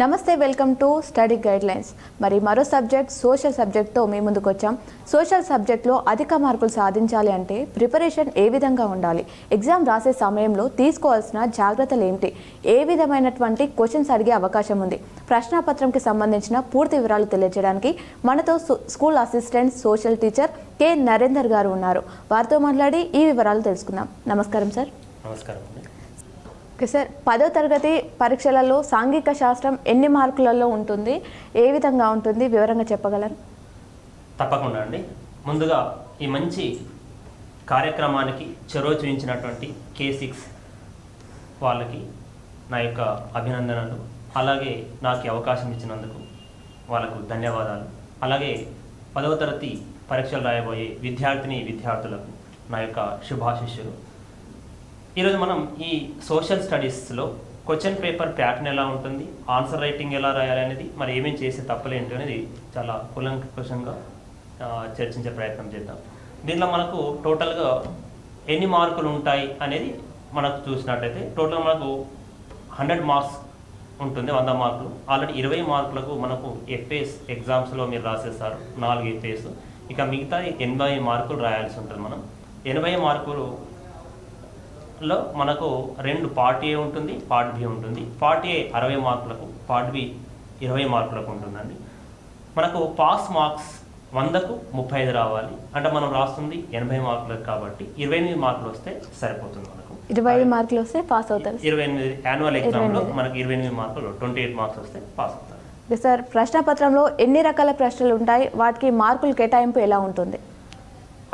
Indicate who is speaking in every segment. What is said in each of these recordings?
Speaker 1: నమస్తే welcome to study guide lines మరి మరో సబ్జెక్ట్ సోషల్ సబ్జెక్ట్తో మీ ముందుకు వచ్చాం సోషల్ సబ్జెక్ట్లో అధిక మార్కులు సాధించాలి అంటే ప్రిపరేషన్ ఏ విధంగా ఉండాలి? ఎగ్జామ్ రాసే సమయంలో తీసుకోవాల్సిన జాగ్రత్తలు ఏమిటి ఏ విధమైనటువంటి క్వశ్చన్స్ అడిగే అవకాశం ఉంది? ప్రశ్నాపత్రంకి సంబంధించిన పూర్తి వివరాలు తెలియజేయడానికి మనతో school assistant social teacher K. Narender garu ఉన్నారు. వారితో మాట్లాడి ఈ వివరాలు తెలుసుకుందాం. నమస్కారం సార్.
Speaker 2: నమస్కారం
Speaker 1: ఓకే సార్. పదో తరగతి పరీక్షలలో సాంఘిక శాస్త్రం ఎన్ని మార్కులలో ఉంటుంది? ఏ విధంగా ఉంటుంది? వివరంగా చెప్పగలరు?
Speaker 2: తప్పకుండా అండి. ముందుగా ఈ మంచి కార్యక్రమానికి చొరవ చూపించినటువంటి కే సిక్స్ వాళ్ళకి నా యొక్క అభినందనలు. అలాగే నాకు అవకాశం ఇచ్చినందుకు వాళ్ళకు ధన్యవాదాలు. అలాగే పదవ తరగతి పరీక్షలు రాయబోయే విద్యార్థిని విద్యార్థులకు నా యొక్క శుభాశిష్యులు. ఈరోజు మనం ఈ సోషల్ స్టడీస్లో క్వశ్చన్ పేపర్ ప్యాటర్న్ ఎలా ఉంటుంది ఆన్సర్ రైటింగ్ ఎలా రాయాలి అనేది మరి ఏమేమి చేసే తప్పలేంటి అనేది చాలా కులంకుశంగా చర్చించే ప్రయత్నం చేద్దాం. దీనిలో మనకు టోటల్గా ఎన్ని మార్కులు ఉంటాయి అనేది మనకు చూసినట్టయితే టోటల్ మనకు హండ్రెడ్ మార్క్స్ ఉంటుంది వంద మార్కులు. ఆల్రెడీ ఇరవై మార్కులకు మనకు ఎఫ్ఏస్ ఎగ్జామ్స్లో మీరు రాసేస్తారు నాలుగు ఎఫ్ఏస్ ఇక మిగతా ఎనభై మార్కులు రాయాల్సి ఉంటుంది మనం. ఎనభై మార్కులు లో మనకు రెండు పార్ట్ ఏ ఉంటుంది పార్ట్ బి ఉంటుంది. పార్ట్ ఏ అరవై మార్కులకు పార్ట్ బి ఇరవై మార్కులకు ఉంటుందండి. మనకు పాస్ మార్క్స్ వందకు ముప్పై ఐదు రావాలి. అంటే మనం రాస్తుంది ఎనభై మార్కులకు కాబట్టి ఇరవై ఎనిమిది మార్కులు వస్తే సరిపోతుంది మనకు.
Speaker 1: ఇరవై ఐదు మార్కులు వస్తే పాస్ అవుతారు.
Speaker 2: ఇరవై ఎనిమిది యాన్యువల్ ఎగ్జామ్లో. మనకి ఇరవై ఎనిమిది మార్కులు ట్వంటీ ఎయిట్ మార్క్స్ వస్తే పాస్ అవుతారు.
Speaker 1: సార్ ప్రశ్నపత్రంలో ఎన్ని రకాల ప్రశ్నలు ఉంటాయి? వాటికి మార్కులు కేటాయింపు ఎలా ఉంటుంది?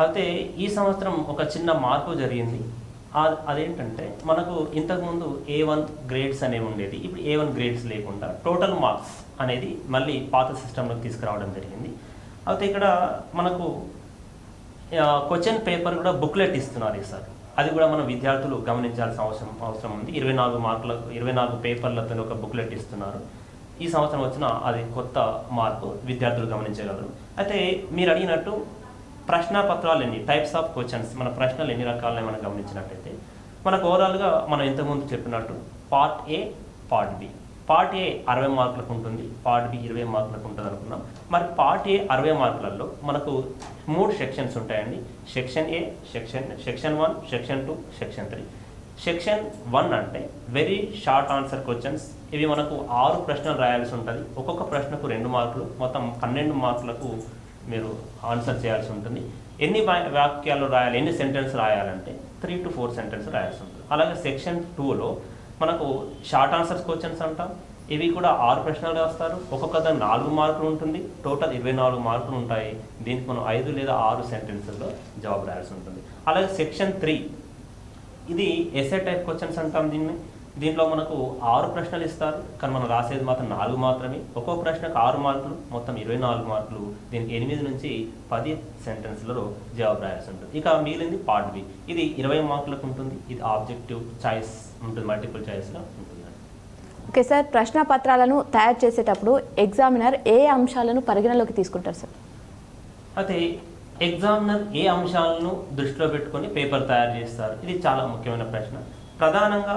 Speaker 2: అయితే ఈ సంవత్సరం ఒక చిన్న మార్పు జరిగింది. అదేంటంటే మనకు ఇంతకుముందు ఏ వన్ గ్రేడ్స్ అనేవి ఉండేది. ఇప్పుడు ఏ వన్ గ్రేడ్స్ లేకుండా టోటల్ మార్క్స్ అనేది మళ్ళీ పాత సిస్టంలోకి తీసుకురావడం జరిగింది. అయితే ఇక్కడ మనకు క్వశ్చన్ పేపర్ కూడా బుక్లెట్ ఇస్తున్నారు ఈసారి అది కూడా మన విద్యార్థులు గమనించాల్సిన అవసరం అవసరం ఉంది. ఇరవై నాలుగు మార్కులకు ఇరవై నాలుగు పేపర్లతో ఒక బుక్లెట్ ఇస్తున్నారు. ఈ సంవత్సరం వచ్చిన అది కొత్త మార్పు విద్యార్థులు గమనించగలరు. అయితే మీరు అడిగినట్టు ప్రశ్న పత్రాలు ఎన్ని టైప్స్ ఆఫ్ క్వశ్చన్స్ మన ప్రశ్నలు ఎన్ని రకాలని మనం గమనించినట్టయితే మనకు ఓవరాల్గా మనం ఇంతకుముందు చెప్పినట్టు part A part B part A అరవై మార్కులకు ఉంటుంది పార్ట్ బి ఇరవై మార్కులకు ఉంటుంది అనుకున్నాం. మరి పార్ట్ ఏ అరవై మార్కులలో మనకు మూడు సెక్షన్స్ ఉంటాయండి. Section A section section one section two section three section one అంటే వెరీ షార్ట్ ఆన్సర్ క్వశ్చన్స్ ఇవి మనకు ఆరు ప్రశ్నలు రాయాల్సి ఉంటుంది. ఒక్కొక్క ప్రశ్నకు రెండు మార్కులు మొత్తం పన్నెండు మార్కులకు మీరు ఆన్సర్ చేయాల్సి ఉంటుంది. ఎన్ని వాక్యాలు రాయాలి ఎన్ని సెంటెన్స్ రాయాలంటే త్రీ టు ఫోర్ సెంటెన్స్ రాయాల్సి ఉంటుంది. అలాగే సెక్షన్ టూలో మనకు షార్ట్ ఆన్సర్స్ క్వశ్చన్స్ అంటాం. ఇవి కూడా ఆరు ప్రశ్నలు రాస్తారు. ఒక్కొక్క దాని నాలుగు మార్కులు ఉంటుంది. టోటల్ ఇరవై నాలుగు మార్కులు ఉంటాయి. దీనికి మనం ఐదు లేదా ఆరు సెంటెన్స్లో జవాబు రాయాల్సి ఉంటుంది. అలాగే సెక్షన్ త్రీ ఇది ఎస్ఏ టైప్ క్వశ్చన్స్ అంటాం దీన్ని. దీంట్లో మనకు ఆరు ప్రశ్నలు ఇస్తారు కానీ మనం రాసేది మాత్రం నాలుగు మాత్రమే. ఒక్కో ప్రశ్నకు ఆరు మార్కులు మొత్తం ఇరవై నాలుగు మార్కులు దీనికి ఎనిమిది నుంచి పది సెంటెన్స్లలో జవాబు రాయాల్సి ఉంటుంది. ఇక మిగిలింది పార్ట్ బి ఇది ఇరవై మార్కులకు ఉంటుంది ఇది ఆబ్జెక్టివ్ చాయిస్ ఉంటుంది మల్టిపుల్ చాయిస్లో ఉంటుంది.
Speaker 1: ఓకే సార్ ప్రశ్న పత్రాలను తయారు చేసేటప్పుడు ఎగ్జామినర్ ఏ అంశాలను పరిగణలోకి తీసుకుంటారు సార్
Speaker 2: అయితే ఎగ్జామినర్ ఏ అంశాలను దృష్టిలో పెట్టుకొని పేపర్ తయారు చేస్తారు? ఇది చాలా ముఖ్యమైన ప్రశ్న. ప్రధానంగా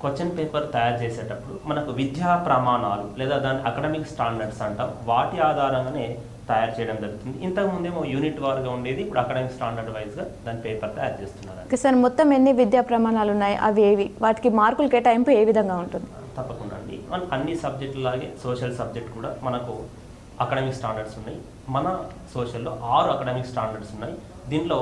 Speaker 2: క్వశ్చన్ పేపర్ తయారు చేసేటప్పుడు మనకు విద్యా ప్రమాణాలు లేదా దాని అకాడమిక్ స్టాండర్డ్స్ అంటాం వాటి ఆధారంగానే తయారు చేయడం జరుగుతుంది. ఇంతకు ముందేమో యూనిట్ వారుగా ఉండేది ఇప్పుడు అకాడమిక్ స్టాండర్డ్ వైజ్గా దాని పేపర్ తయారు చేస్తున్నారు.
Speaker 1: ఓకే సార్ మొత్తం ఎన్ని విద్యా ప్రమాణాలు ఉన్నాయి? అవి ఏవి? వాటికి మార్కులు కేటాయింపు ఏ విధంగా ఉంటుంది?
Speaker 2: తప్పకుండా అండి. మన అన్ని సబ్జెక్టులాగే సోషల్ సబ్జెక్ట్ కూడా మనకు అకాడమిక్ స్టాండర్డ్స్ ఉన్నాయి. మన సోషల్లో ఆరు అకాడమిక్ స్టాండర్డ్స్ ఉన్నాయి. దీనిలో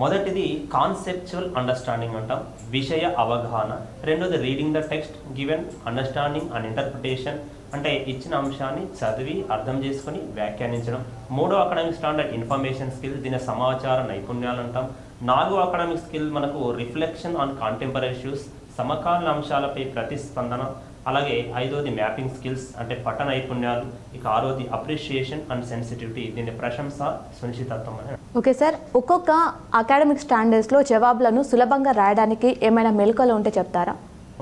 Speaker 2: మొదటిది కాన్సెప్చువల్ అండర్స్టాండింగ్ అంటాం. విషయ అవగాహన. రెండోది reading the text given understanding and interpretation అంటే ఇచ్చిన అంశాన్ని చదివి అర్థం చేసుకొని వ్యాఖ్యానించడం. మూడో అకాడమిక్ స్టాండర్డ్ ఇన్ఫర్మేషన్ స్కిల్ దీని సమాచార నైపుణ్యాలు అంటాం. నాలుగో అకాడమిక్ స్కిల్ మనకు రిఫ్లెక్షన్ ఆన్ కాంటెంపరీ ఇష్యూస్ సమకాలీన అంశాలపై ప్రతిస్పందన అలాగే ఐదోది మ్యాపింగ్ స్కిల్స్ అంటే పఠ నైపుణ్యాలు ఇక ఆరోది అప్రిషియేషన్ అండ్ సెన్సిటివిటీ. దీని ప్రశంస సునిశ్చితత్వం అని.
Speaker 1: ఓకే సార్ ఒక్కొక్క అకాడమిక్ స్టాండర్డ్స్లో జవాబులను సులభంగా రాయడానికి ఏమైనా మెలకువలు ఉంటే చెప్తారా?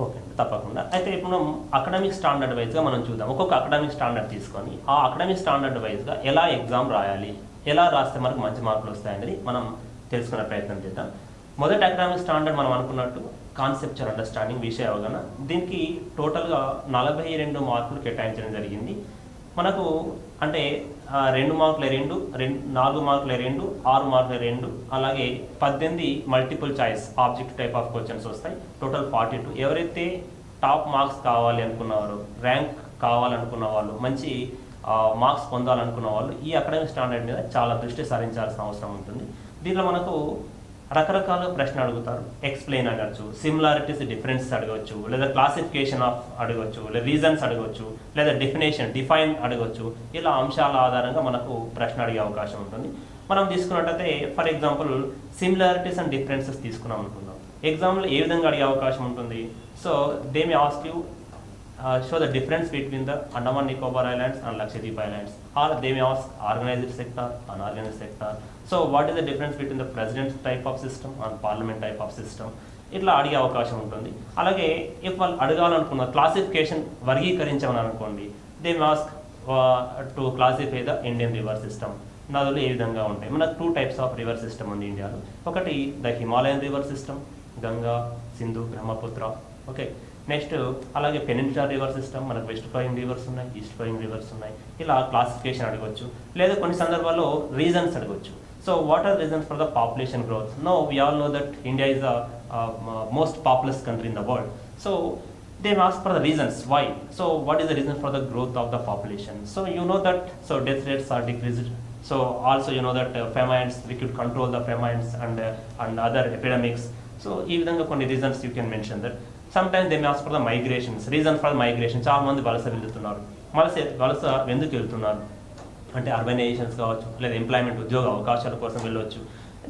Speaker 2: ఓకే తప్పకుండా. అయితే ఇప్పుడు మనం అకాడమిక్ స్టాండర్డ్ వైజ్గా మనం చూద్దాం. ఒక్కొక్క అకాడమిక్ స్టాండర్డ్ తీసుకొని ఆ అకాడమిక్ స్టాండర్డ్ వైజ్గా ఎలా ఎగ్జామ్ రాయాలి ఎలా రాస్తే మనకు మంచి మార్కులు వస్తాయనేది మనం తెలుసుకునే ప్రయత్నం చేద్దాం. మొదటి అకాడమిక్ స్టాండర్డ్ మనం అనుకున్నట్టు కాన్సెప్చువల్ అండర్స్టాండింగ్ విషయ అవగాహన. దీనికి టోటల్గా నలభై రెండు మార్కులు కేటాయించడం జరిగింది. మనకు అంటే రెండు మార్కుల రెండు రెండు నాలుగు మార్కుల రెండు ఆరు మార్కుల రెండు అలాగే పద్దెనిమిది multiple choice object type of questions వస్తాయి. టోటల్ ఫార్టీ టూ ఎవరైతే టాప్ మార్క్స్ కావాలి అనుకున్నవారు ర్యాంక్ కావాలనుకున్న వాళ్ళు మంచి మార్క్స్ పొందాలనుకున్న వాళ్ళు ఈ అకాడమిక్ స్టాండర్డ్ మీద చాలా దృష్టి సారించాల్సిన అవసరం ఉంటుంది. దీనిలో మనకు రకరకాల ప్రశ్న అడుగుతారు. ఎక్స్ప్లెయిన్ అడగచ్చు సిమిలారిటీస్ డిఫరెన్సెస్ అడగవచ్చు లేదా క్లాసిఫికేషన్ ఆఫ్ అడగవచ్చు లేదా రీజన్స్ అడగవచ్చు లేదా డెఫినేషన్ డిఫైన్ అడగవచ్చు ఇలా అంశాల ఆధారంగా మనకు ప్రశ్న అడిగే అవకాశం ఉంటుంది. మనం తీసుకున్నట్టయితే for example similarities and differences తీసుకున్నాం అనుకుందాం. ఎగ్జామ్లో ఏ విధంగా అడిగే అవకాశం ఉంటుంది? So they may ask you show the difference between the Andaman Nicobar Islands and Lakshadweep Islands. Or they may ask organized sector, unorganized sector. So what is the difference between the president type of system and parliament type of system? ఇట్లా అడిగే అవకాశం ఉంటుంది అలాగే if వాళ్ళు అడగాలనుకున్న classification వర్గీకరించమని అనుకోండి they ask to classify the Indian river system నదులు ఏ విధంగా ఉంటాయి మనకు two types of river system ఉంది ఇండియాలో ఒకటి the Himalayan river system Ganga Sindhu Brahmaputra okay next అలాగే పెనిన్సులర్ రివర్ సిస్టమ్ మనకు వెస్ట్ ఫ్లోయింగ్ రివర్స్ ఉన్నాయి ఈస్ట్ ఫ్లోయింగ్ రివర్స్ ఉన్నాయి. ఇలా క్లాసిఫికేషన్ అడగవచ్చు లేదా కొన్ని సందర్భాల్లో రీజన్స్ అడగవచ్చు so what are reasons for the population growth no we all know that India is the most populous country in the world so they ask for the reasons why so what is the reason for the growth of the population so you know that so death rates are decreased so also you know that famines we could control the famines and and other epidemics so ఈ విధంగా కొన్ని reasons you can mention that sometimes they may for the migrations reason for migration చాలా మంది వలస వెళ్తున్నారు. వలస వలస ఎందుకు వెళ్తున్నారు? అంటే అర్బనైజేషన్స్ కావచ్చు లేదా ఎంప్లాయ్మెంట్ ఉద్యోగ అవకాశాల కోసం వెళ్ళవచ్చు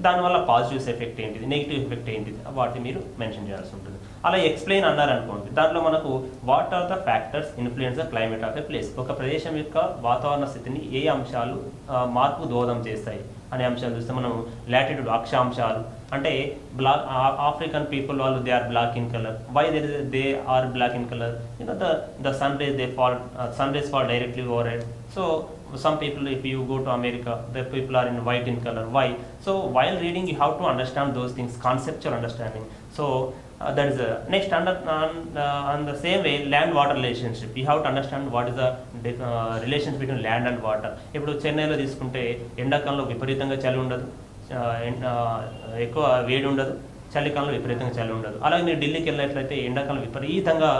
Speaker 2: దానివల్ల పాజిటివ్స్ ఎఫెక్ట్ ఏంటిది? నెగిటివ్ ఎఫెక్ట్ ఏంటిది? వాటిని మీరు మెన్షన్ చేయాల్సి ఉంటుంది. అలా ఎక్స్ప్లెయిన్ అన్నారనుకోండి దాంట్లో మనకు what are the factors influence the climate of a place ఒక ప్రదేశం యొక్క వాతావరణ స్థితిని ఏ అంశాలు మార్పు దోహదం చేస్తాయి? అనే అంశాలు చూస్తే మనం లాటిట్యూడ్ అక్షాంశాలు అంటే బ్లాక్ ఆఫ్రికన్ పీపుల్ వాళ్ళు they are black in colour why they they are black in colour you the the sun rays they fall sun rays fall directly overhead so some people if you go to America the people are in white in colour why so while reading you have to understand those things conceptual understanding so that is next under on the same way land water relationship you have to understand what is the relation between land and water ఇప్పుడు చెన్నైలో తీసుకుంటే ఎండాకాలంలో విపరీతంగా చలి ఉండదు. ఎక్కువ వేడి ఉండదు చలికాలంలో విపరీతంగా చలి ఉండదు. అలాగే మీరు ఢిల్లీకి వెళ్ళినట్లయితే ఎండాకాలం విపరీతంగా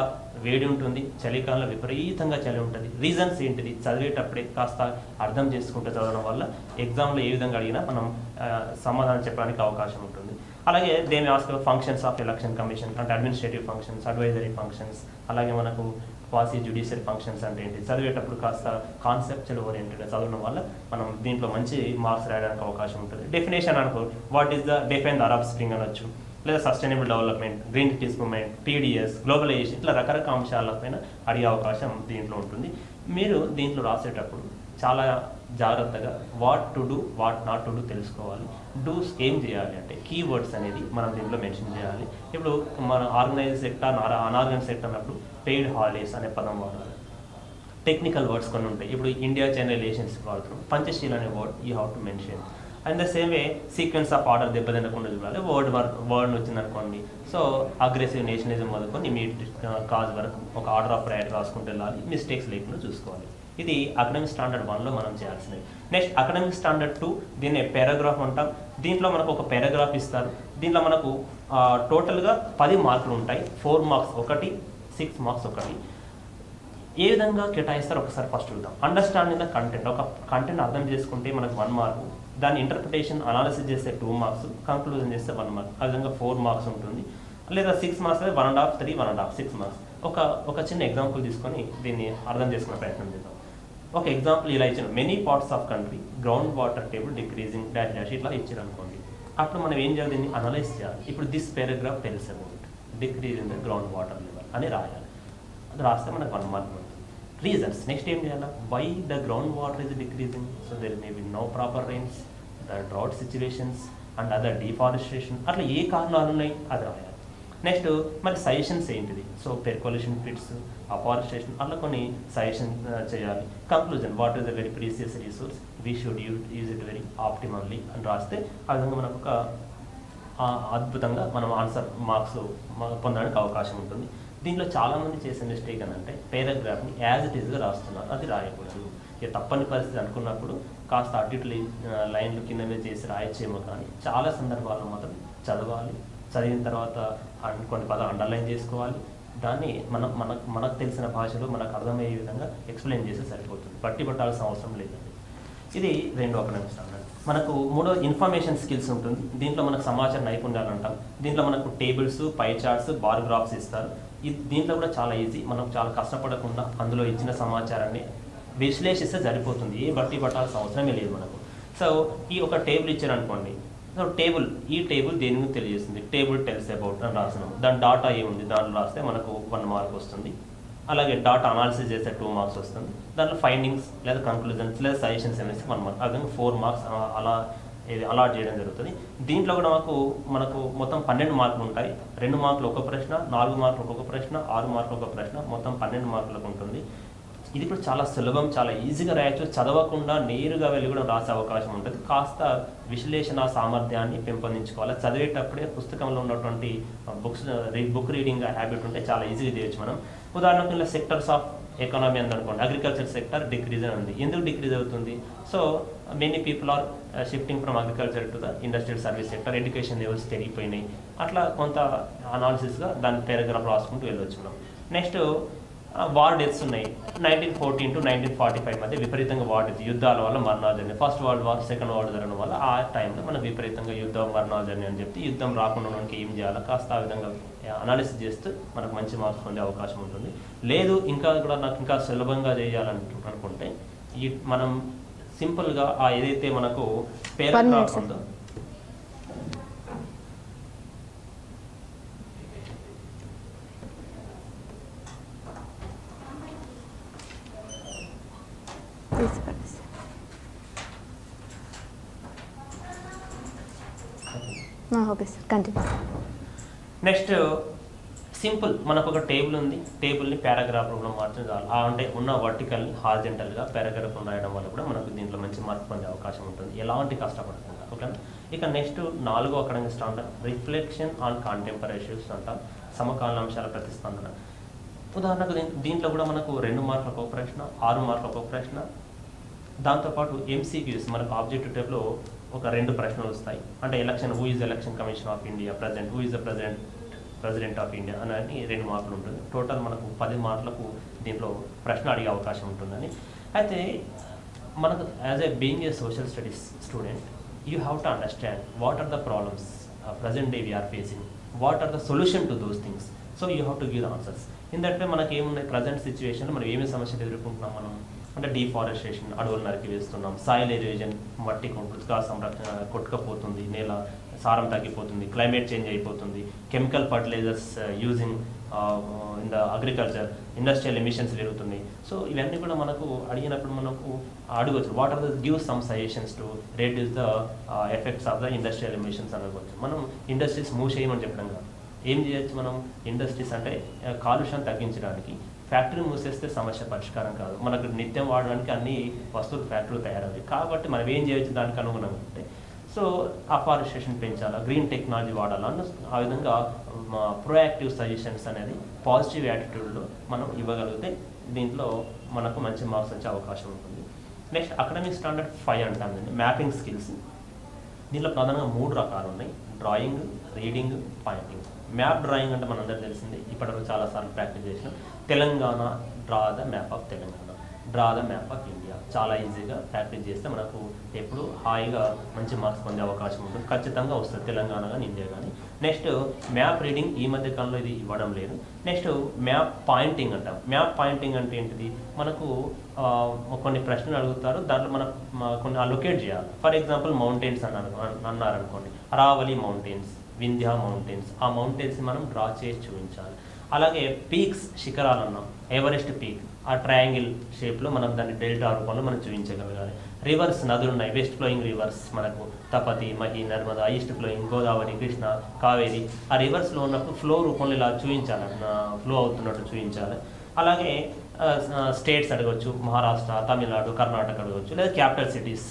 Speaker 2: వేడి ఉంటుంది చలికాలంలో విపరీతంగా చలి ఉంటుంది. రీజన్స్ ఏంటిది? చదివేటప్పుడే కాస్త అర్థం చేసుకుంటూ చదవడం వల్ల ఎగ్జామ్లో ఏ విధంగా అడిగినా మనం సమాధానం చెప్పడానికి అవకాశం ఉంటుంది. అలాగే దేని ask functions of election commission అంటే అడ్మినిస్ట్రేటివ్ ఫంక్షన్స్ అడ్వైజరీ ఫంక్షన్స్ అలాగే మనకు క్వాసీ జ్యుడిషియల్ ఫంక్షన్స్ అంటే ఏంటి? చదివేటప్పుడు కాస్త కాన్సెప్చువల్ ఓరియంటెడ్ చదవడం వల్ల మనం దీంట్లో మంచి మార్క్స్ రాయడానికి అవకాశం ఉంటుంది. డెఫినేషన్ అనుకో what is the define the Arab spring అనొచ్చు. లేదా sustainable development green tees movement PDS globalization ఇట్లా రకరకాల అంశాలపైన అడిగే అవకాశం దీంట్లో ఉంటుంది. మీరు దీంట్లో రాసేటప్పుడు చాలా జాగ్రత్తగా what to do what not to do తెలుసుకోవాలి. డూస్ ఏం చేయాలి అంటే కీవర్డ్స్ అనేది మనం దీంట్లో మెన్షన్ చేయాలి. ఇప్పుడు మన ఆర్గనైజ్ సెక్టర్ అనార్గనైజ్ సెక్టర్ అన్నప్పుడు పెయిడ్ హాలిడేస్ అనే పదం వాడాలి. టెక్నికల్ వర్డ్స్ కొన్ని ఉంటాయి. ఇప్పుడు ఇండియా చైనా రిలేషన్స్ వాడుతున్నాం. పంచశీల్ అనే word you have to mention and the same way sequence of order దెబ్బతినకుండా చూడాలి. వర్డ్ వర్డ్ వచ్చింది అనుకోండి సో అగ్రెసివ్ నేషనలిజం మొదలుకొని ఇమీడియట్ కాజ్ వరకు ఒక ఆర్డర్ ఆఫ్ రైట్ రాసుకుంటూ వెళ్ళాలి. మిస్టేక్స్ లేకుండా చూసుకోవాలి. ఇది అకాడమిక్ స్టాండర్డ్ వన్లో మనం చేయాల్సింది నెక్స్ట్ అకాడమిక్ స్టాండర్డ్ టూ దీన్ని పారాగ్రాఫ్ అంటాం. దీంట్లో మనకు ఒక పారాగ్రాఫ్ ఇస్తారు. దీంట్లో మనకు టోటల్గా పది మార్కులు ఉంటాయి. ఫోర్ మార్క్స్ ఒకటి సిక్స్ మార్క్స్ ఒకటి. ఏ విధంగా కేటాయిస్తారు? ఒకసారి ఫస్ట్ చూద్దాం. అండర్స్టాండింగ్ ద కంటెంట్ ఒక కంటెంట్ అర్థం చేసుకుంటే మనకు వన్ మార్క్. దాని ఇంటర్ప్రిటేషన్ అనాలిసిస్ చేస్తే టూ మార్క్స్. కంక్లూజన్ చేస్తే వన్ మార్క్. ఆ విధంగా ఫోర్ మార్క్స్ ఉంటుంది. లేదా సిక్స్ మార్క్స్ అయితే one and half three one and half six marks. ఒక ఒక చిన్న ఎగ్జాంపుల్ తీసుకొని దీన్ని అర్థం చేసుకునే ప్రయత్నం చేద్దాం. ఒక ఎగ్జాంపుల్ ఇలా ఇచ్చిన. Many parts of country ground water table decreasing dash dash ఇట్లా ఇచ్చారు అనుకోండి. అప్పుడు మనం ఏం చేయాలి దీన్ని? అనలైజ్ చేయాలి. ఇప్పుడు this paragraph tells about decrease in the ground water level అని రాయాలి. అది రాస్తే మనకు వన్ మార్క్ రీజన్స్ నెక్స్ట్ ఏం చేయాలి? Why the ground water is decreasing so there may be no proper rains the drought situations and other deforestation అట్లా ఏ కారణాలు ఉన్నాయి? అది రాయాలి. నెక్స్ట్ మరి సజెషన్స్ ఏంటిది? సో పెర్కోలేషన్ పిట్స్ అఫారెస్టేషన్ అలా కొన్ని సజెషన్ చేయాలి. Conclusion what is the very precious resource we should use use it very optimally అని రాస్తే ఆ విధంగా మనకు ఒక అద్భుతంగా మనం ఆన్సర్ మార్క్స్ పొందడానికి అవకాశం ఉంటుంది. దీంట్లో చాలామంది చేసే మిస్టేక్ అని అంటే పేరాగ్రాఫ్ని యాజ్ ఇట్ ఈస్గా రాస్తున్నారు. అది రాయకూడదు. ఇక తప్పని పరిస్థితి అనుకున్నప్పుడు కాస్త అటు ఇటు లైన్లు కిందమే చేసి రాయొచ్చేమో కానీ చాలా సందర్భాల్లో మాత్రం చదవాలి. చదివిన తర్వాత కొన్ని పదాలు అండర్లైన్ చేసుకోవాలి. దాన్ని మనం మనకు మనకు తెలిసిన భాషలో మనకు అర్థమయ్యే విధంగా ఎక్స్ప్లెయిన్ చేస్తే సరిపోతుంది. బట్టి పట్టాల్సిన అవసరం లేదండి. ఇది రెండో అకాడమిక్ స్టాండర్డ్ మనకు మూడో ఇన్ఫర్మేషన్ స్కిల్స్ ఉంటుంది. దీంట్లో మనకు సమాచార నైపుణ్యాలు అంటాం. దీంట్లో మనకు tables pie charts bar graphs ఇస్తారు. ఇది దీంట్లో కూడా చాలా ఈజీ మనం చాలా కష్టపడకుండా అందులో ఇచ్చిన సమాచారాన్ని విశ్లేషిస్తే సరిపోతుంది. ఏ బట్టి పట్టాల్సిన అవసరమే లేదు మనకు. సో ఈ ఒక టేబుల్ ఇచ్చారనుకోండి. సో టేబుల్ ఈ టేబుల్ దేని గురించి తెలియజేస్తుంది? టేబుల్ టెల్స్ అబౌట్ అని రాసినాం దాని డాటా ఏముంది? దాంట్లో రాస్తే మనకు వన్ మార్క్ వస్తుంది. అలాగే డాటా అనాలిసిస్ చేస్తే టూ మార్క్స్ వస్తుంది. దాంట్లో ఫైండింగ్స్ లేదా కంక్లూజన్స్ లేదా సజెషన్స్ అనేసి వన్ మార్క్ ఆ ఫోర్ మార్క్స్ అలా ఇది అలాట్ చేయడం జరుగుతుంది. దీంట్లో కూడా మాకు మనకు మొత్తం పన్నెండు మార్కులు ఉంటాయి. రెండు మార్కులు ఒక ప్రశ్న నాలుగు మార్కులు ఒక ప్రశ్న ఆరు మార్కులు ఒక ప్రశ్న మొత్తం పన్నెండు మార్కులకు ఉంటుంది. ఇది కూడా చాలా సులభం చాలా ఈజీగా రాయొచ్చు. చదవకుండా నేరుగా వెళ్ళి కూడా రాసే అవకాశం ఉంటుంది. కాస్త విశ్లేషణ సామర్థ్యాన్ని పెంపొందించుకోవాలి. చదివేటప్పుడే పుస్తకంలో ఉన్నటువంటి బుక్స్ బుక్ రీడింగ్ హ్యాబిట్ ఉంటే చాలా ఈజీగా చేయొచ్చు మనం. ఉదాహరణకు ఇలా సెక్టర్స్ ఆఫ్ ఎకానమీ అందనుకోండి అగ్రికల్చర్ సెక్టర్ డిక్రీజ్ అని ఉంది. ఎందుకు డిక్రీజ్ అవుతుంది? So many people are shifting from agriculture to the industrial service sector education levels పెరిగిపోయినాయి. అట్లా కొంత అనాలిసిస్గా దాని పారాగ్రాఫ్ రాసుకుంటూ వెళ్ళొచ్చు మనం. నెక్స్ట్ వార్ డెత్స్ ఉన్నాయి. Nineteen fourteen to nineteen forty five మధ్య విపరీతంగా వార్ డెత్ యుద్ధాల వల్ల మరణాలు జరిగినాయి first world war second world జరగడం వల్ల ఆ టైంలో మనకు విపరీతంగా యుద్ధం మరణాలు జరిగినాయి అని చెప్పి యుద్ధం రాకుండా మనకి ఏం చేయాలి కాస్త ఆ విధంగా అనాలిసిస్ చేస్తూ మనకు మంచి మార్క్స్ పొందే అవకాశం ఉంటుంది. లేదు ఇంకా కూడా నాకు ఇంకా సులభంగా చేయాలని అనుకుంటే ఈ మనం సింపుల్గా ఆ ఏదైతే మనకు
Speaker 1: sir.
Speaker 2: ఉందో
Speaker 1: తీసుకోండి. Sir okay sir continue
Speaker 2: next simple మనకు ఒక టేబుల్ ఉంది. టేబుల్ని పారాగ్రాఫ్ రూపంలో మార్చడం చాలు అంటే ఉన్న వర్టికల్ని హార్జెంటల్గా పారాగ్రాఫ్ రాయడం వల్ల కూడా మనకు దీంట్లో మంచి మార్పు పొందే అవకాశం ఉంటుంది. ఎలాంటి కష్టపడకుండా? ఓకేనా? ఇక నెక్స్ట్ నాలుగో అక్కడ standard reflection on contemporary issues అంటాం. సమకాలీన అంశాల ప్రతిస్పందన. ఉదాహరణకు దీంట్లో కూడా మనకు రెండు మార్కులకు ఒక ప్రశ్న ఆరు మార్కులకు ఒక ప్రశ్న దాంతోపాటు ఎంసీక్యూస్ మనకు ఆబ్జెక్టివ్ టైప్లో ఒక రెండు ప్రశ్నలు వస్తాయి. అంటే election who is election commission of India president who is the president president of India అని రెండు మార్కులు ఉంటుంది. టోటల్ మనకు పది మార్కులకు దీంట్లో ప్రశ్న అడిగే అవకాశం ఉంటుందని. అయితే మనకు as a being a social studies student you have to understand what are the problems present day we are facing what are the solution to those things so you have to give answers in that way మనకి ఏమున్నాయి present సిచ్యువేషన్లో మనం ఏమేమి సమస్యలు ఎదుర్కొంటున్నాం మనం? అంటే deforestation అడవులు నరికి వేస్తున్నాం. సాయిల్ ఎరోజన్ మట్టి మృతికా సంరక్షణ కొట్టుకపోతుంది నేల సారం తగ్గిపోతుంది క్లైమేట్ చేంజ్ అయిపోతుంది. Chemical fertilizers using in the agriculture industrial emissions పెరుగుతున్నాయి. సో ఇవన్నీ కూడా మనకు అడిగినప్పుడు మనకు అడగవచ్చు what are the give some suggestions to reduce the effects of the industrial emissions అనుకోవచ్చు మనం ఇండస్ట్రీస్ మూవ్ చేయమని చెప్పడం కాదు. ఏం చేయొచ్చు మనం? ఇండస్ట్రీస్ అంటే uh, కాలుష్యం తగ్గించడానికి. ఫ్యాక్టరీ మూసేస్తే సమస్య పరిష్కారం కాదు. మనకు నిత్యం వాడడానికి అన్ని వస్తువులు ఫ్యాక్టరీలు తయారవి కాబట్టి మనం ఏం చేయొచ్చు? దానికి అనుగుణంగా ఉంటే. సో అఫారెస్టేషన్ పెంచాలా? గ్రీన్ టెక్నాలజీ వాడాలా? అన్న ఆ విధంగా ప్రోయాక్టివ్ సజెషన్స్ అనేది పాజిటివ్ యాటిట్యూడ్లో మనం ఇవ్వగలిగితే దీంట్లో మనకు మంచి మార్క్స్ వచ్చే అవకాశం ఉంటుంది. నెక్స్ట్ అకాడమిక్ స్టాండర్డ్ ఫైవ్ అంటాం మ్యాపింగ్ స్కిల్స్ దీనిలో ప్రధానంగా మూడు రకాలు ఉన్నాయి. Drawing reading pointing map drawing అంటే మనందరూ తెలిసింది. ఇప్పటివరకు చాలాసార్లు ప్రాక్టీస్ చేసినాం. Telangana draw the map of Telangana. Draw the map of India. చాలా ఈజీగా ప్రాక్టీస్ చేస్తే మనకు ఎప్పుడు హాయిగా మంచి మార్క్స్ పొందే అవకాశం ఉంటుంది. ఖచ్చితంగా వస్తుంది. తెలంగాణ కానీ ఇండియా కానీ నెక్స్ట్ మ్యాప్ రీడింగ్ ఈ మధ్య కాలంలో ఇది ఇవ్వడం లేదు. నెక్స్ట్ మ్యాప్ పాయింటింగ్ అంటాం. మ్యాప్ పాయింటింగ్ అంటే ఏంటిది? మనకు కొన్ని ప్రశ్నలు అడుగుతారు. దాంట్లో మనం కొన్ని అలొకేట్ చేయాలి. ఫర్ ఎగ్జాంపుల్ మౌంటైన్స్ అన్నారు అన్నారు అనుకోండి అరావలి మౌంటైన్స్ వింధ్యా మౌంటైన్స్. ఆ మౌంటైన్స్ మనం డ్రా చేసి చూపించాలి. అలాగే పీక్స్ శిఖరాలు అన్నాం ఎవరెస్ట్ పీక్. ఆ ట్రయాంగిల్ షేప్లో మనం దాన్ని డెల్టా రూపంలో మనం చూపించగలగాలి. రివర్స్ నదులు ఉన్నాయి వెస్ట్ ఫ్లోయింగ్ రివర్స్ మనకు తపతి మహి నర్మదా ఈస్ట్ ఫ్లోయింగ్ గోదావరి కృష్ణ కావేరి. ఆ రివర్స్లో ఉన్నప్పుడు ఫ్లో రూపంలో ఇలా చూపించాలి. ఫ్లో అవుతున్నట్టు చూపించాలి. అలాగే స్టేట్స్ అడగవచ్చు మహారాష్ట్ర తమిళనాడు కర్ణాటక అడగవచ్చు లేదా capital cities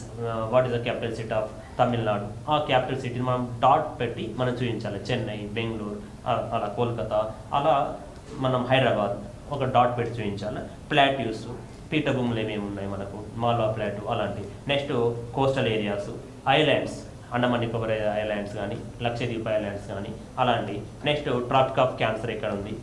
Speaker 2: what is the capital city of Tamil Nadu. ఆ క్యాపిటల్ సిటీని మనం డాట్ పెట్టి మనం చూపించాలి. చెన్నై బెంగళూరు అలా కోల్కతా అలా మనం హైదరాబాద్ ఒక డాట్ పెట్టి చూపించాలి. ప్లాట్యూస్ పీఠభూములు ఏమేమి ఉన్నాయి మనకు? మాల్వా ప్లాటు అలాంటి. Next coastal areas islands Andaman Nicobar islands కానీ లక్షద్వీప్ ఐలాండ్స్ కానీ అలాంటి. నెక్స్ట్ ట్రాపిక్ ఆఫ్ క్యాన్సర్ ఎక్కడ ఉంది?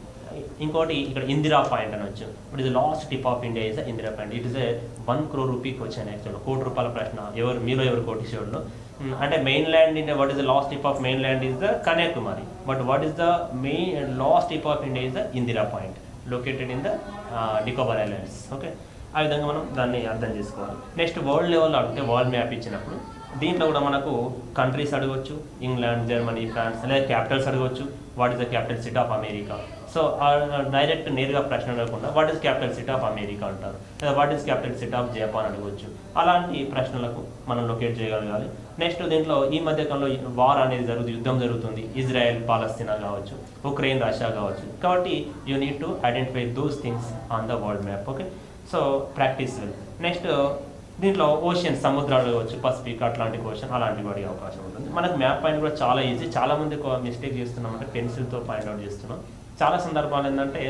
Speaker 2: ఇంకోటి ఇక్కడ ఇందిరా పాయింట్ అనొచ్చు ఇప్పుడు is last tip of India is Indira point. It is a one క్రో రూపీకి వచ్చాను యాక్చువల్ కోటి రూపాయల ప్రశ్న. ఎవరు మీలో ఎవరు కోటీశ్వరులు? అంటే main land India what is the last tip of main land is the Kanyakumari but what is the main last tip of India is the Indira point located in the Nicobar islands okay ఆ విధంగా మనం దాన్ని అర్థం చేసుకోవాలి. Next world level అడిగితే world map ఇచ్చినప్పుడు దీంట్లో కూడా మనకు కంట్రీస్ అడగవచ్చు ఇంగ్లాండ్ జర్మనీ ఫ్రాన్స్ లేదా క్యాపిటల్స్ అడగవచ్చు what is the capital city of America so direct నేరుగా ప్రశ్న అడగకుండా what is capital city of America అంటారు. లేదా what is capital city of Japan అడగవచ్చు అలాంటి ప్రశ్నలకు మనం లొకేట్ చేయగలగాలి. నెక్స్ట్ దీంట్లో ఈ మధ్య కాలంలో వార్ అనేది జరుగుతుంది యుద్ధం జరుగుతుంది. ఇజ్రాయెల్ పాలస్తీనా కావచ్చు ఉక్రెయిన్ రష్యా కావచ్చు. కాబట్టి you need to identify those things on the world map okay so practice next దీంట్లో ఓషన్ సముద్రాలు కావచ్చు పసిఫిక్ అట్లాంటిక్ ఓషన్ అలాంటివి అడిగే అవకాశం ఉంటుంది. మనకు మ్యాప్ పాయింట్ కూడా చాలా ఈజీ చాలా మంది మిస్టేక్ చేస్తున్నాం అంటే పెన్సిల్తో పాయింట్ అవుట్ చేస్తున్నాం. చాలా సందర్భాలు ఏంటంటే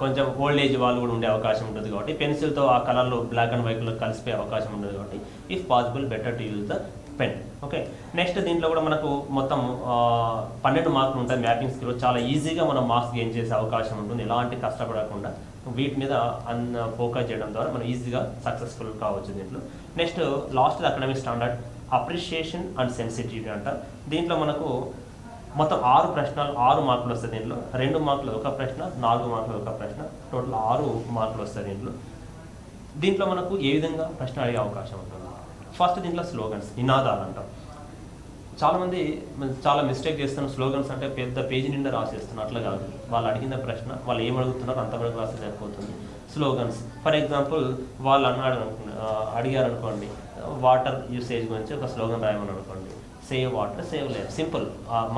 Speaker 2: కొంచెం ఓల్డ్ ఏజ్ వాళ్ళు కూడా ఉండే అవకాశం ఉంటుంది కాబట్టి పెన్సిల్తో ఆ కలర్లో బ్లాక్ అండ్ వైట్లో కలిసిపోయే అవకాశం ఉంటుంది కాబట్టి if possible better to use the pen okay next దీంట్లో కూడా మనకు మొత్తం పన్నెండు మార్కులు ఉంటాయి మ్యాపింగ్ స్కిల్ చాలా ఈజీగా మనం మార్క్స్ గెయిన్ చేసే అవకాశం ఉంటుంది. ఎలాంటి కష్టపడకుండా వీటి మీద అన్న ఫోకస్ చేయడం ద్వారా మనం ఈజీగా సక్సెస్ఫుల్ కావచ్చు దీంట్లో. Next last academic standard appreciation and sensitivity అంట దీంట్లో మనకు మొత్తం ఆరు ప్రశ్నలు ఆరు మార్కులు వస్తాయి దీంట్లో. రెండు మార్కులు ఒక ప్రశ్న నాలుగు మార్కులు ఒక ప్రశ్న. టోటల్ ఆరు మార్కులు వస్తాయి దీంట్లో. దీంట్లో మనకు ఏ విధంగా ప్రశ్న అడిగే అవకాశం ఉంటుంది? ఫస్ట్ దీంట్లో స్లోగన్స్ నినాదాలు అంటాం. చాలామంది చాలా మిస్టేక్ చేస్తున్న స్లోగన్స్ అంటే పెద్ద పేజీ నిండా రాసేస్తున్నారు. అట్లా కాదు. వాళ్ళు అడిగిన ప్రశ్న వాళ్ళు ఏం అడుగుతున్నారో అంతవరకు రాస్తే సరిపోతుంది. స్లోగన్స్ ఫర్ ఎగ్జాంపుల్ వాళ్ళు అన్నాడు అనుకున్న అడిగారు అనుకోండి వాటర్ యూసేజ్ గురించి ఒక స్లోగన్ రాయమని అనుకోండి. సేవ్ వాటర్ సేవ్ లేదు సింపుల్.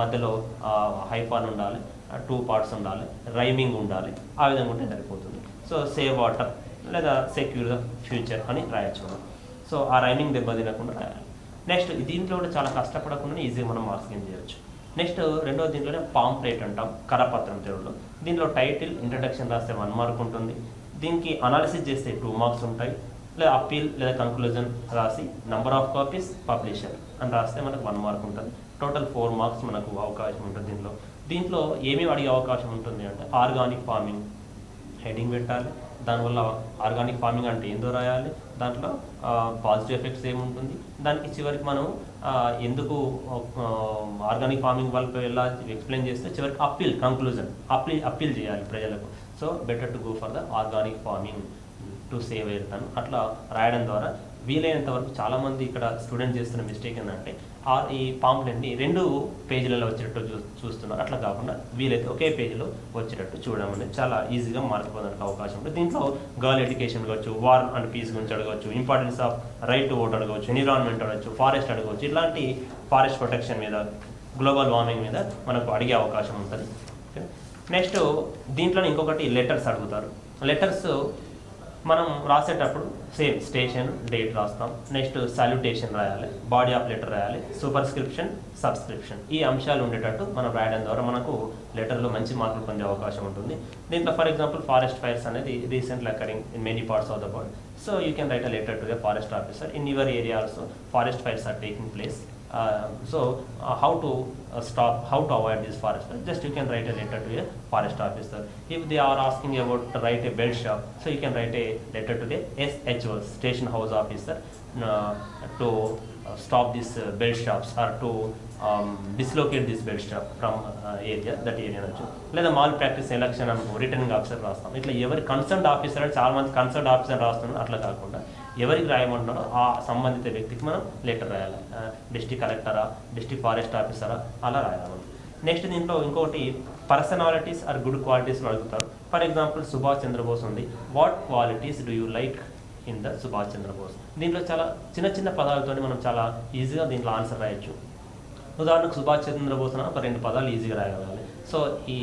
Speaker 2: మధ్యలో హైపాన్ ఉండాలి టూ పార్ట్స్ ఉండాలి రైమింగ్ ఉండాలి. ఆ విధంగా ఉంటే సరిపోతుంది. సో సేవ్ వాటర్ లేదా సెక్యూర్ ద ఫ్యూచర్ అని రాయొచ్చు సో ఆ రైమింగ్ దెబ్బ తినకుండా రాయాలి. నెక్స్ట్ దీంట్లో కూడా చాలా కష్టపడకుండా ఈజీగా మనం మార్క్స్ గెయిన్ చేయొచ్చు. నెక్స్ట్ రెండో దీంట్లోనే పాంప్లెట్ అంటాం కరపత్రం తెలుగులో దీనిలో టైటిల్ ఇంట్రడక్షన్ రాస్తే వన్ మార్క్ ఉంటుంది. దీనికి అనాలిసిస్ చేస్తే టూ మార్క్స్ ఉంటాయి. లేదా అప్పీల్ లేదా కంక్లూజన్ రాసి నంబర్ ఆఫ్ కాపీస్ పబ్లిషర్ అని రాస్తే మనకు వన్ మార్క్ ఉంటుంది. టోటల్ ఫోర్ మార్క్స్ మనకు అవకాశం ఉంటుంది దీంట్లో. దీంట్లో ఏమేమి అడిగే అవకాశం ఉంటుంది అంటే ఆర్గానిక్ ఫార్మింగ్ హెడింగ్ పెట్టాలి. దానివల్ల ఆర్గానిక్ ఫార్మింగ్ అంటే ఏందో రాయాలి. దాంట్లో పాజిటివ్ ఎఫెక్ట్స్ ఏముంటుంది? దానికి చివరికి మనం ఎందుకు ఆర్గానిక్ ఫార్మింగ్ వాళ్ళకి ఎలా ఎక్స్ప్లెయిన్ చేస్తే చివరికి అప్పీల్ కంక్లూజన్ అప్పీల్ అప్పీల్ చేయాలి ప్రజలకు. So better to go for the organic farming to save ఎయిర్తాను అట్లా రాయడం ద్వారా వీలైనంత వరకు చాలామంది ఇక్కడ స్టూడెంట్ చేస్తున్న మిస్టేక్ ఏంటంటే ఆ ఈ పాంప్లెట్ని రెండు పేజీలలో వచ్చేటట్టు చూ చూస్తున్నారు. అట్లా కాకుండా వీలైతే ఒకే పేజీలో వచ్చేటట్టు చూడడం అనేది చాలా ఈజీగా మార్చుకోవడానికి అవకాశం ఉంటుంది. దీంట్లో గర్ల్ ఎడ్యుకేషన్ అడగవచ్చు వార్ అండ్ పీస్ గురించి అడగవచ్చు importance of right to vote అడగవచ్చు ఎన్విరాన్మెంట్ అడగవచ్చు ఫారెస్ట్ అడగవచ్చు ఇలాంటి ఫారెస్ట్ ప్రొటెక్షన్ మీద గ్లోబల్ వార్మింగ్ మీద మనకు అడిగే అవకాశం ఉంటుంది. నెక్స్ట్ దీంట్లో ఇంకొకటి లెటర్స్ అడుగుతారు. లెటర్స్ మనం రాసేటప్పుడు సేమ్ స్టేషన్ డేట్ రాస్తాం. నెక్స్ట్ సాల్యుటేషన్ రాయాలి. బాడీ ఆఫ్ లెటర్ రాయాలి. సూపర్స్క్రిప్షన్ సబ్స్క్రిప్షన్ ఈ అంశాలు ఉండేటట్టు మనం రాయడం ద్వారా మనకు లెటర్లో మంచి మార్కులు పొందే అవకాశం ఉంటుంది. దీంట్లో ఫర్ ఎగ్జాంపుల్ ఫారెస్ట్ ఫైర్స్ అనేది recently occurring in many parts of the world so you can write a letter to the forest officer in your area also forest fires are taking place so uh, how to uh, stop how to avoid this forest fire just you can write a letter to a forest officer if they are asking about to write a belt shop so you can write a letter to the SHO station house officer uh, to uh, stop these uh, belt shops or to um, dislocate this belt shop from uh, area that area అనొచ్చు లేదా mall practice election అనుకో returning officer రాస్తాం ఇట్లా ఎవరి concern officer చాలా మంది concern officer రాస్తున్నారు అట్లా కాకుండా ఎవరికి రాయమంటున్నారో ఆ సంబంధిత వ్యక్తికి మనం లెటర్ రాయాలి. డిస్ట్రిక్ట్ కలెక్టరా డిస్ట్రిక్ట్ ఫారెస్ట్ ఆఫీసరా అలా రాయాలి నెక్స్ట్ దీంట్లో ఇంకొకటి పర్సనాలిటీస్ ఆర్ గుడ్ క్వాలిటీస్ అడుగుతారు. ఫర్ ఎగ్జాంపుల్ సుభాష్ చంద్రబోస్ ఉంది. What qualities do you like in the Subhash Chandra Bose? దీంట్లో చాలా చిన్న చిన్న పదాలతో మనం చాలా ఈజీగా దీంట్లో ఆన్సర్ రాయొచ్చు. ఉదాహరణకు సుభాష్ చంద్రబోస్ అని ఒక రెండు పదాలు ఈజీగా రాయగలగాలి. సో ఈ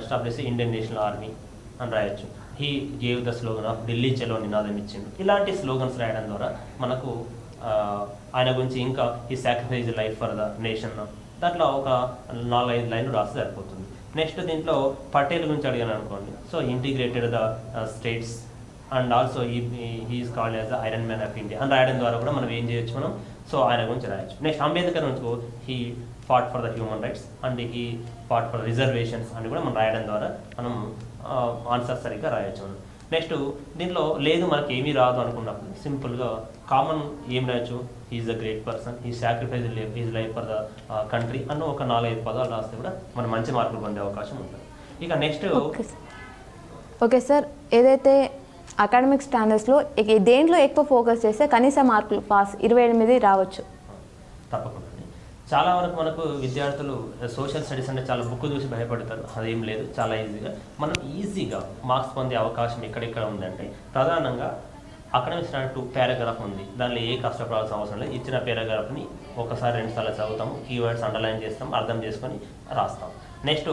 Speaker 2: ఎస్టాబ్లిష్ ఇండియన్ నేషనల్ ఆర్మీ అని రాయొచ్చు. He gave the slogan of Delhi Chalo నినాదం ఇచ్చిండు. ఇలాంటి స్లోగన్స్ రాయడం ద్వారా మనకు ఆయన గురించి ఇంకా ఈ sacrifice life for the nation దాంట్లో ఒక నాలుగైదు లైన్లు రాస్తే సరిపోతుంది. నెక్స్ట్ దీంట్లో పటేల్ గురించి అడిగాను అనుకోండి. So integrated the states and also ఈ he is called as iron man of India అని రాయడం ద్వారా కూడా మనం ఏం చేయొచ్చు మనం? సో ఆయన గురించి రాయొచ్చు. నెక్స్ట్ అంబేద్కర్ నుంచి he fought for the human rights and he fought for reservations అని కూడా మనం రాయడం ద్వారా మనం ఆన్సర్ సరిగ్గా రాయొచ్చు నెక్స్ట్ దీంట్లో లేదు మనకి ఏమీ రాదు అనుకున్నప్పుడు సింపుల్గా కామన్ ఏం రాయొచ్చు? ఈజ్ అ గ్రేట్ పర్సన్ ఈ sacrifice is life for the country అన్న ఒక నాలుగైదు పదాలు రాస్తే కూడా మనం మంచి మార్కులు పొందే అవకాశం ఉంటుంది. ఇక next
Speaker 1: okay sir. Okay sir ఏదైతే అకాడమిక్ స్టాండర్డ్స్లో దేంట్లో ఎక్కువ ఫోకస్ చేస్తే కనీస మార్కులు పాస్ ఇరవై ఎనిమిది రావచ్చు.
Speaker 2: తప్పకుండా. చాలా వరకు మనకు విద్యార్థులు సోషల్ స్టడీస్ అంటే చాలా బుక్ చూసి భయపడతారు. అదేం లేదు చాలా ఈజీగా. మనం ఈజీగా మార్క్స్ పొందే అవకాశం ఎక్కడెక్కడ ఉందంటే ప్రధానంగా అక్కడ స్టాండర్డ్ టూ పారాగ్రాఫ్ ఉంది. దానిలో ఏ కష్టపడాల్సిన అవసరం లేదు. ఇచ్చిన పారాగ్రాఫ్ని ఒకసారి రెండు సార్లు చదువుతాము కీవర్డ్స్ అండర్లైన్ చేస్తాం అర్థం చేసుకొని రాస్తాం. నెక్స్ట్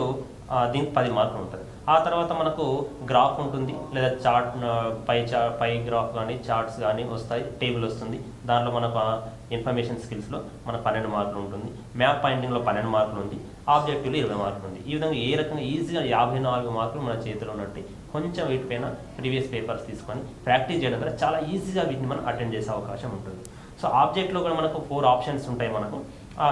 Speaker 2: దీనికి పది మార్కులు ఉంటుంది ఆ తర్వాత మనకు గ్రాఫ్ ఉంటుంది లేదా చార్ట్ పై చా పై గ్రాఫ్ కానీ చార్ట్స్ కానీ వస్తాయి టేబుల్ వస్తుంది. దాంట్లో మనకు ఇన్ఫర్మేషన్ స్కిల్స్లో మనకు పన్నెండు మార్కులు ఉంటుంది. మ్యాప్ పాయింటింగ్లో పన్నెండు మార్కులు ఉంది. ఆబ్జెక్టివ్లో ఇరవై మార్కులు ఉంది. ఈ విధంగా ఏ రకంగా ఈజీగా యాభై నాలుగు మార్కులు మన చేతిలో ఉన్నట్టు. కొంచెం వీటిపైన ప్రీవియస్ పేపర్స్ తీసుకొని ప్రాక్టీస్ చేయడం ద్వారా చాలా ఈజీగా వీటిని మనం అటెండ్ చేసే అవకాశం ఉంటుంది. సో ఆబ్జెక్ట్లో కూడా మనకు ఫోర్ ఆప్షన్స్ ఉంటాయి మనకు.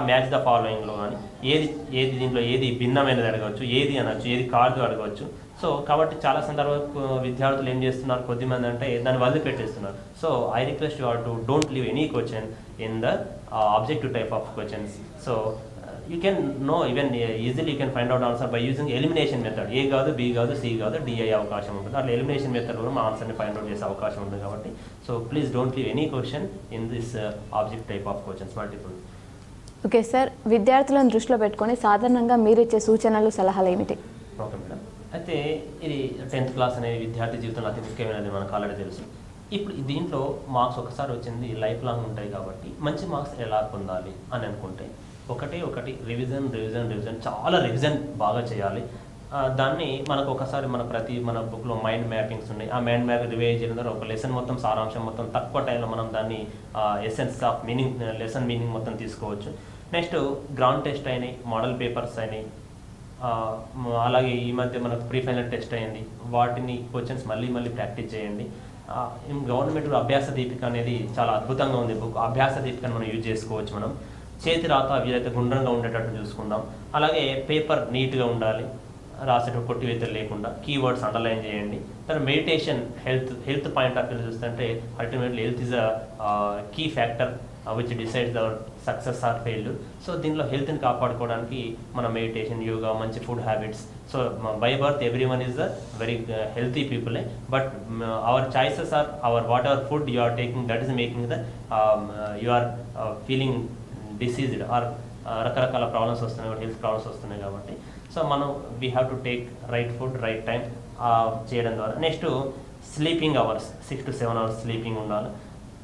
Speaker 2: మ్యాచ్ ద ఫాలోయింగ్లో కానీ ఏది ఏది దీంట్లో ఏది భిన్నమైనది అడగవచ్చు ఏది అనవచ్చు ఏది కాదు అడగవచ్చు. సో కాబట్టి చాలా సందర్భాలు విద్యార్థులు ఏం చేస్తున్నారు? కొద్దిమంది అంటే దాన్ని వదిలిపెట్టేస్తున్నారు so I request you are to don't leave any question in the objective type of questions so you can know even easily you can find out answer by using elimination method A కాదు B కాదు C కాదు DI e, అవకాశం ఉంటుంది. అట్లా elimination method కూడా మా ఆన్సర్ని find out చేసే అవకాశం ఉంటుంది కాబట్టి. So please don't leave any question in this object type of questions multiple
Speaker 1: okay sir. విద్యార్థులను దృష్టిలో పెట్టుకొని సాధారణంగా మీరు ఇచ్చే సూచనలు సలహాలు ఏమిటి?
Speaker 2: Okay madam. అయితే ఇది టెన్త్ క్లాస్ అనేది విద్యార్థి జీవితంలో అతి ముఖ్యమైనది మనకు ఆల్రెడీ తెలుసు. ఇప్పుడు దీంట్లో మార్క్స్ ఒకసారి వచ్చింది లైఫ్ లాంగ్ ఉంటాయి కాబట్టి మంచి మార్క్స్ ఎలా పొందాలి అని అనుకుంటే ఒకటే ఒకటి రివిజన్ రివిజన్ రివిజన్ చాలా రివిజన్ బాగా చేయాలి. దాన్ని మనకు ఒకసారి మన ప్రతి మన బుక్లో మైండ్ మ్యాపింగ్స్ ఉన్నాయి. ఆ మైండ్ మ్యాప్ రివైజ్ చేయడం ద్వారా ఒక లెసన్ మొత్తం సారాంశం మొత్తం తక్కువ టైంలో మనం దాన్ని essence of meaning lesson meaning మొత్తం తీసుకోవచ్చు. నెక్స్ట్ గ్రౌండ్ టెస్ట్ అయినాయి మోడల్ పేపర్స్ అయినాయి. అలాగే ఈ మధ్య మనకు ప్రీ ఫైనల్ టెస్ట్ అయింది వాటిని క్వశ్చన్స్ మళ్ళీ మళ్ళీ ప్రాక్టీస్ చేయండి. గవర్నమెంట్ అభ్యాస దీపిక అనేది చాలా అద్భుతంగా ఉంది. బుక్ అభ్యాస దీపికను మనం యూజ్ చేసుకోవచ్చు మనం. చేతి రాత వీలైతే గుండ్రంగా ఉండేటట్టు చూసుకుందాం. అలాగే పేపర్ నీట్గా ఉండాలి. రాసేటప్పుడు కొట్టివేతలు లేకుండా కీవర్డ్స్ అండర్లైన్ చేయండి. తర్వాత meditation health health point of view చూస్తుంటే ultimately health is a key factor. Which decides our success or fail so దీనిలో హెల్త్ని కాపాడుకోవడానికి మన మెడిటేషన్ యోగా మంచి food habits so by birth everyone is the very healthy people but our choices or our what our food you are taking that is making the you are feeling diseased or రకరకాల problems వస్తున్నాయి health problems వస్తున్నాయి కాబట్టి. So మనం we have to take right food right time చేయడం ద్వారా. Next sleeping hours six to seven hours sleeping ఉండాలి.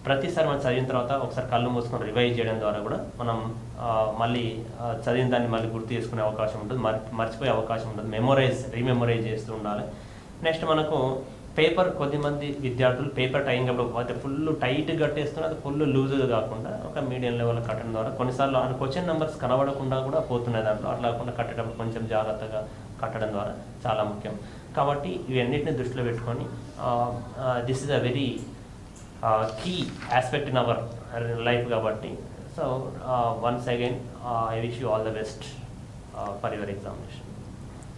Speaker 2: ప్రతిసారి మనం చదివిన తర్వాత ఒకసారి కళ్ళు మూసుకొని రివైజ్ చేయడం ద్వారా కూడా మనం మళ్ళీ చదివిన దాన్ని మళ్ళీ గుర్తు చేసుకునే అవకాశం ఉంటుంది మర్ మర్చిపోయే అవకాశం ఉంటుంది. మెమొరైజ్ రీమెమొరైజ్ చేస్తూ ఉండాలి. నెక్స్ట్ మనకు పేపర్ కొద్దిమంది విద్యార్థులు పేపర్ టైం అప్పుడు ఫుల్ టైట్ కట్టేస్తున్నారు. అది ఫుల్ లూజ్ కాకుండా ఒక మీడియం లెవెల్ కట్టడం ద్వారా కొన్నిసార్లు ఆ క్వశ్చన్ నెంబర్స్ కనబడకుండా కూడా పోతున్నాయి దాంట్లో. అట్లా కాకుండా కట్టేటప్పుడు కొంచెం జాగ్రత్తగా కట్టడం ద్వారా చాలా ముఖ్యం. కాబట్టి ఇవన్నిటిని దృష్టిలో పెట్టుకొని this is a very key aspect in our life కాబట్టి so once again I wish you all the best for your examination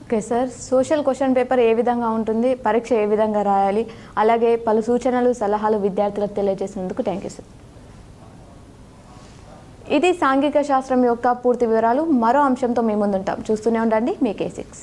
Speaker 1: okay sir social question paper ఏ విధంగా ఉంటుంది? పరీక్ష ఏ విధంగా రాయాలి? అలాగే పలు సూచనలు సలహాలు విద్యార్థులకు తెలియజేసినందుకు థ్యాంక్ యూ సార్ ఇది సాంఘిక శాస్త్రం యొక్క పూర్తి వివరాలు. మరో అంశంతో మీ ముందుంటాం. చూస్తూనే ఉండండి మీ కే సిక్స్